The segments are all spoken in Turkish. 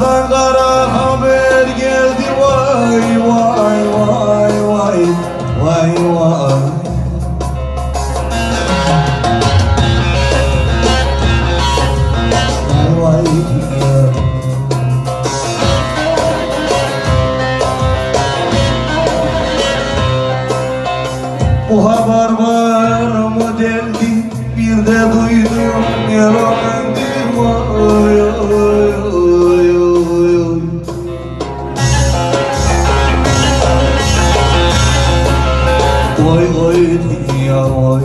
Dağlardan kara haber geldi. Vay vay vay vay vay vay. Vay vay Bu haber var mı? Dendi bir de duydum. Yalan Oy oy dünya oy.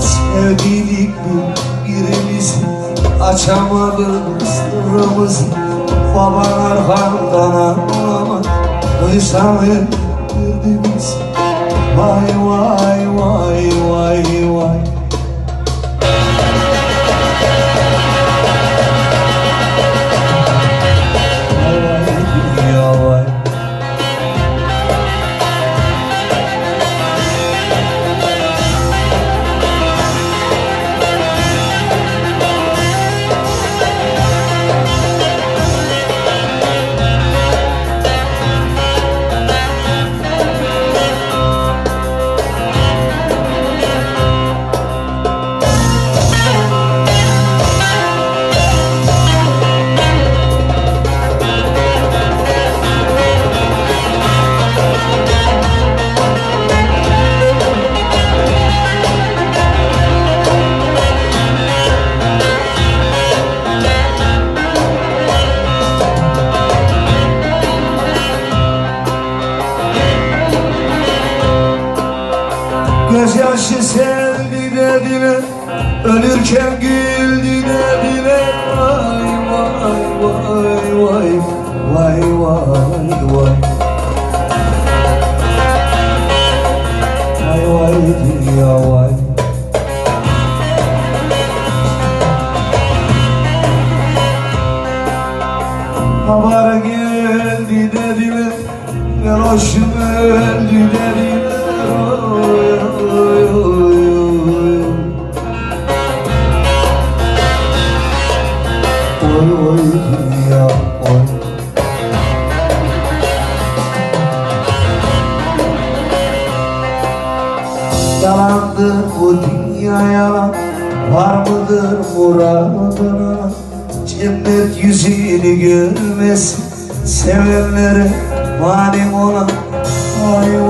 Sevdik mi birimizi Açamadık sırrımızı Baban arkamdan ağlama öldürdü bizi Vay vay vay vay vay Vay Gözyaşı sevdi dediler Ölürken güldü dediler Vay vay vay vay Vay vay. Vay Vay vay dünya vay. Haber geldi dediler Gel hoşum öldü dediler Oy dünya Yalandır bu dünya yalan Var mıdır muradına? Cennet yüzünü görmesin Sevenlere mani olan Vay